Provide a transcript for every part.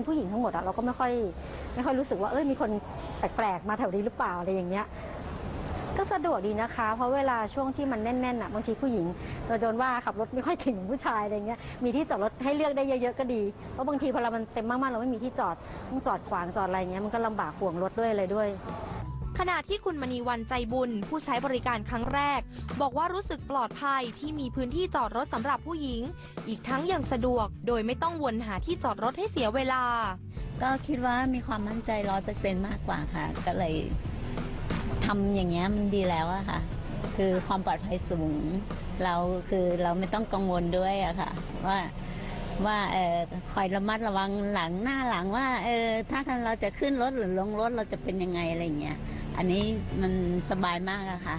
เป็นผู้หญิงทั้งหมดอะเราก็ไม่ค่อยไม่ค่อยรู้สึกว่าเอ้ยมีคนแปลกๆมาแถวนี้หรือเปล่าอะไรอย่างเงี้ยก็สะดวกดีนะคะ เพราะเวลาช่วงที่มันแน่นๆอะบางทีผู้หญิงเราโดนว่าขับรถไม่ค่อยถึงผู้ชายอะไรเงี้ยมีที่จอดรถให้เลือกได้เยอะๆก็ดีเพราะบางทีพอเรามันเต็มมากๆเราไม่มีที่จอดต้องจอดขวางจอดอะไรเงี้ยมันก็ลำบากห่วงรถด้วยอะไรด้วย ขณะที่คุณมณีวันใจบุญ ผู้ใช้บริการครั้งแรก บอกว่ารู้สึกปลอดภัยที่มีพื้นที่จอดรถสำหรับผู้หญิง อีกทั้งยังสะดวก โดยไม่ต้องวนหาที่จอดรถให้เสียเวลา ก็คิดว่ามีความมั่นใจร้อยเปอร์เซ็นต์มากกว่าค่ะ ก็เลยทำอย่างเงี้ยมันดีแล้วอะค่ะ คือความปลอดภัยสูง เราคือเราไม่ต้องกังวลด้วยอะค่ะ ว่าว่าเออคอยระมัดระวังหลังหน้าหลังว่าเออถ้าเราจะขึ้นรถหรือลงรถเราจะเป็นยังไงอะไรเงี้ย อันนี้มันสบายมากอะค่ะ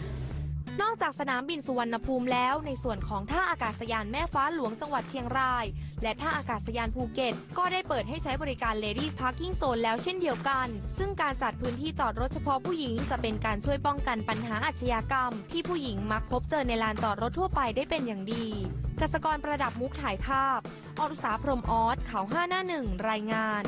นอกจากสนามบินสุวรรณภูมิแล้ว ในส่วนของท่าอากาศยานแม่ฟ้าหลวงจังหวัดเชียงราย และท่าอากาศยานภูเก็ต ก็ได้เปิดให้ใช้บริการ Ladies Parking Zone แล้วเช่นเดียวกัน ซึ่งการจัดพื้นที่จอดรถเฉพาะผู้หญิง จะเป็นการช่วยป้องกันปัญหาอาชญากรรม ที่ผู้หญิงมักพบเจอในลานจอดรถทั่วไปได้เป็นอย่างดีกษกรประดับมุกถ่ายภาพอรุษาพรมออสข่าว5หน้าหนึ่งรายงาน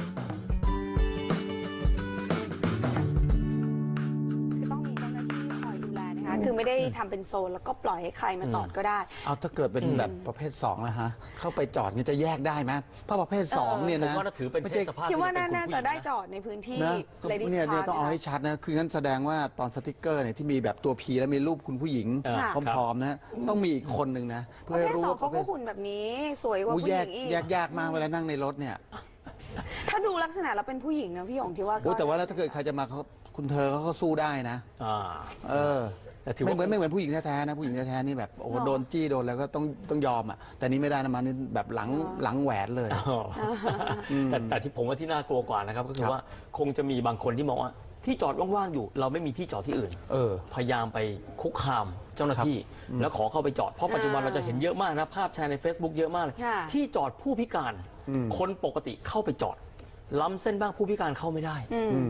คะคือไม่ได้ทำเป็นโซนแล้วก็ปล่อยให้ใครมาจอดก็ได้ เอาถ้าเกิดเป็นแบบประเภท2นะฮะ เข้าไปจอดเนี่ยจะแยกได้ไหมเพราะประเภท2เนี่ยผมนะว่าถือเป็นไม่เพใช่ศสภาพคิดว่าที่เป็น่านคุณน่าผู้หญิงจะได้นะจอดในพื้นที่ นะก็ Ladies เนี่ยเนี่ย Park ต้องเอาให้นะคะชัดนะ คืองั้นแสดงว่าตอนสติกเกอร์เนี่ยที่มีแบบตัว P แล้วมีรูปคุณผู้หญิงอ่าพร้อมๆนะฮะต้องมีอีกคนหนึ่งนะปเพื่อระให้เภทรู้สองว่าปเขาระเภก็ทหุ่นแบบนี้ สวยกว่าอู้ผู้แยหกญิงอีก แยกยากมากเวลานั่งในรถเนี่ย ถ้าดูลักษณะแล้วเป็นผู้หญิงนะพี่หยงที่ว่าก็ โอ้แต่ว่าแล้วถ้าเกิดใครจะมาเขาคุณเธอเขาก็สู้ได้นะ อ่า เออแต่ ถือไม่ว่า เหมือนไม่เหมือนผู้หญิงแท้ๆนะผู้หญิงแท้ๆนี่แบบโอ้โหโดนจี้โดนแล้วก็ต้องต้องยอมอะแต่นี่ไม่ได้นะมันนี่แบบหลังหลังแหวนเลย อ๋อแต่แต่ที่ผมว่าที่น่ากลัวกว่านะครับก็คืคอรับว่าคงจะมีบางคนที่มองว่าที่จอดว่างๆอยู่ เราไม่มีที่จอดที่อื่น เออ พยายามไปคุกคามเจ้าหน้าที่ แล้วขอเข้าไปจอด เพราะปัจจุบันเราจะเห็นเยอะมากนะ ภาพแชร์ใน Facebook เยอะมากเลย ค่ะ ที่จอดผู้พิการอืมคนปกติเข้าไปจอด ล้ำเส้นบ้างผู้พิการเข้าไม่ได้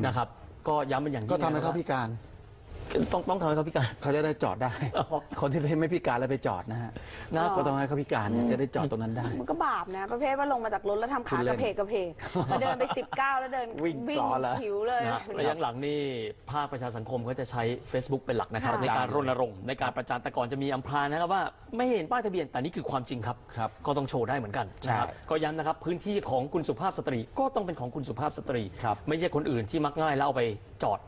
นะครับ ก็ย้ำเป็นอย่างยิ่งก็ทำให้เขานะพิการ ต้องต้องทำให้เขาพิการ เขาจะได้จอดได้ อ๋อคนที่ไม่พิการแล้วไปจอดนะฮะนะ ก็ต้องให้เขาพิการเนี่ยจะได้จอดตรงนั้นได้ มันก็บาปนะ ประเภทว่าลงมาจากรถแล้วทำคุขาณเล่กนระเพกกระเพกแล้วเดินไปสิบเก้าแล้วเดินวิ่งต่อแล้ว ชิวเลย นะระยะหลังนี่ภาคประชาสังคมเขาจะใช้ Facebook เป็นหลักนะครับ ค่ะ ในการรณรงค์ในการประจานแต่ก่อนจะมีอำพรางนะครับว่าไม่เห็นป้ายทะเบียนแต่นี่คือความจริงครับ ครับก็ต้องโชว์ได้เหมือนกันใช่นะครับก็ย้ำนะครับพื้นที่ของคุณสุภาพสตรีก็ต้องเป็นของคุณสุภาพสตรี ครับ ไม่ใช่คนอื่นที่มักง่ายแล้วเอาไปจอด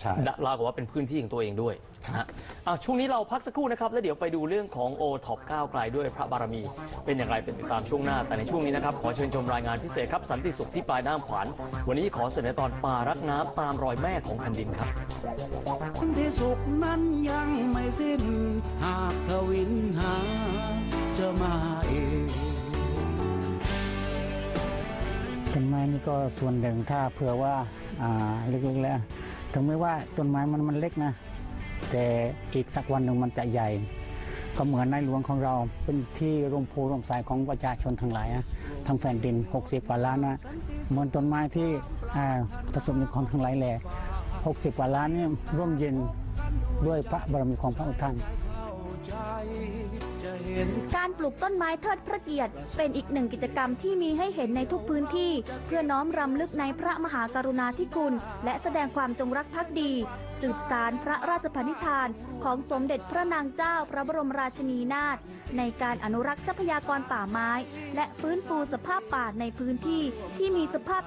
ใช่ราวกับว่าเป็นพื้นที่ของตัวเองด้วยนะฮะอะช่วงนี้เราพักสักครู่นะครับ แล้วเดี๋ยวไปดูเรื่องของโอท็อปก้าวไกลด้วยพระบารมี เป็นอย่างไรเป็นติดตามช่วงหน้า แต่ในช่วงนี้นะครับ ขอเชิญชมรายงานพิเศษครับ สันติสุขที่ปลายน้ำขวานวันนี้ขอเสนอตอนป่ารักน้ำตามรอยแม่ของแผ่นดินครับ ที่สุขนั้นยังไม่สิ้น หากทวินหาจะมาเอง ต้นไม้นี่ก็ส่วนหนึ่งถ้าเผื่อว่าอ่าเล็กๆแล้ว ถึงแม้ว่าต้นไม้มันมันเล็กนะ แต่อีกสักวันหนึ่งมันจะใหญ่ ก็เหมือนในหลวงของเราเป็นที่ร่มโพร่มสายของประชาชนทั้งหลายนะทั้งแผ่นดิน 60กว่าล้านนะเหมือนต้นไม้ที่ประสบนิกรทั้งหลายแหล่60กว่าล้านนี่ร่มเย็นด้วยพระบารมีของพระองค์ท่าน การปลูกต้นไม้เทิดพระเกียรติ เป็นอีกหนึ่งกิจกรรมที่มีให้เห็นในทุกพื้นที่ เพื่อน้อมรำลึกในพระมหากรุณาธิคุณ และแสดงความจงรักภักดี สืบสารพระราชพนิธาน ของสมเด็จพระนางเจ้าพระบรมราชินีนาถในการอนุรักษ์ทรัพยากรป่าไม้ และฟื้นฟูสภาพป่าในพื้นที่ที่มีสภาพ